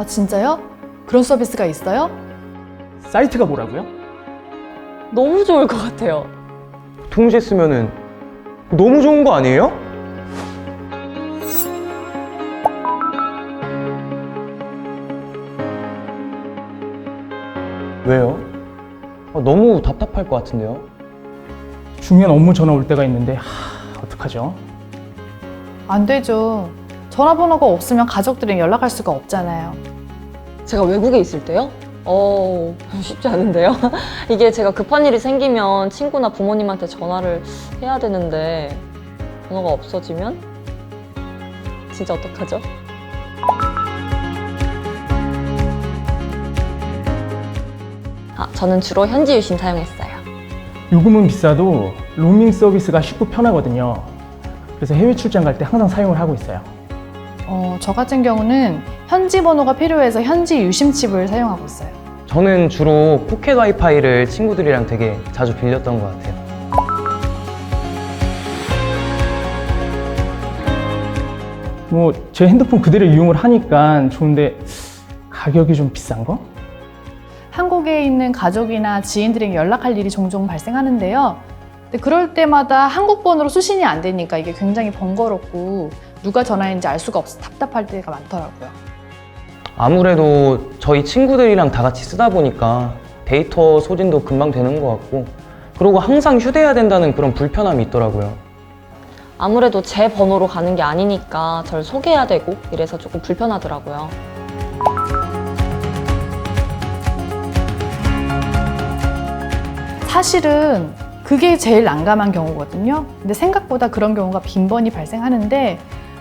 아, 진짜요? 그런 서비스가 있어요? 사이트가 뭐라고요? 너무 좋을 것 같아요. 동시에 쓰면은 너무 좋은 거 아니에요? 왜요? 아, 너무 답답할 것 같은데요? 중요한 업무 전화 올 때가 있는데 하, 어떡하죠? 안 되죠. 전화번호가 없으면 가족들이랑 연락할 수가 없잖아요. 제가 외국에 있을 때요? 어, 쉽지 않은데요? 이게 제가 급한 일이 생기면 친구나 부모님한테 전화를 해야 되는데 번호가 없어지면 진짜 어떡하죠? 아, 저는 주로 현지 유심 사용했어요. 요금은 비싸도 로밍 서비스가 쉽고 편하거든요. 그래서 해외 출장 갈 때 항상 사용을 하고 있어요. 어, 저 같은 경우는 현지 번호가 필요해서 현지 유심칩을 사용하고 있어요. 저는 주로 포켓 와이파이를 친구들이랑 되게 자주 빌렸던 것 같아요. 뭐 제 핸드폰 그대로 이용을 하니까 좋은데 가격이 좀 비싼 거? 한국에 있는 가족이나 지인들에게 연락할 일이 종종 발생하는데요. 근데 그럴 때마다 한국 번호로 수신이 안 되니까 이게 굉장히 번거롭고 누가 전화했는지 알 수가 없어 답답할 때가 많더라고요. 아무래도 저희 친구들이랑 다 같이 쓰다 보니까 데이터 소진도 금방 되는 것 같고 그리고 항상 휴대해야 된다는 그런 불편함이 있더라고요. 아무래도 제 번호로 가는 게 아니니까 저를 소개해야 되고 이래서 조금 불편하더라고요. 사실은 그게 제일 난감한 경우거든요. 근데 생각보다 그런 경우가 빈번히 발생하는데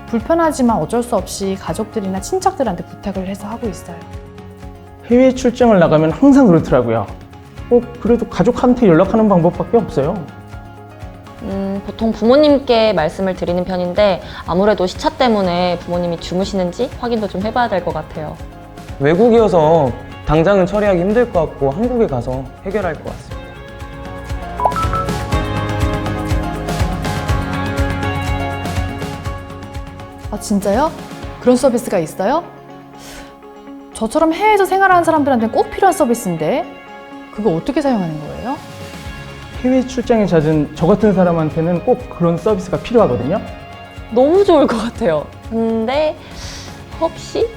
불편하지만 어쩔 수 없이 가족들이나 친척들한테 부탁을 해서 하고 있어요. 해외 출장을 나가면 항상 그렇더라고요. 꼭 그래도 가족한테 연락하는 방법밖에 없어요. 음, 보통 부모님께 말씀을 드리는 편인데 아무래도 시차 때문에 부모님이 주무시는지 확인도 좀 해봐야 될 것 같아요. 외국이어서 당장은 처리하기 힘들 것 같고 한국에 가서 해결할 것 같습니다. 아, 진짜요? 그런 서비스가 있어요? 저처럼 해외에서 생활하는 사람들한테는 꼭 필요한 서비스인데 그거 어떻게 사용하는 거예요? 해외 출장에 잦은 저 같은 사람한테는 꼭 그런 서비스가 필요하거든요. 너무 좋을 것 같아요. 근데 혹시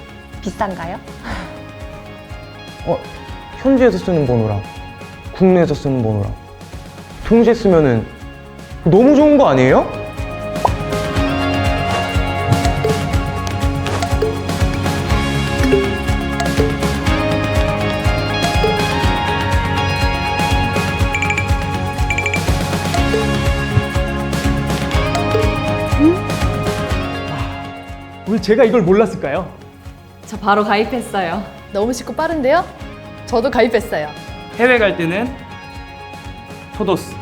비싼가요? 어, 현지에서 쓰는 번호랑 국내에서 쓰는 번호랑 동시에 쓰면은 너무 좋은 거 아니에요? 왜 제가 이걸 몰랐을까요? 저 바로 가입했어요. 너무 쉽고 빠른데요? 저도 가입했어요. 해외 갈 때는 토도스.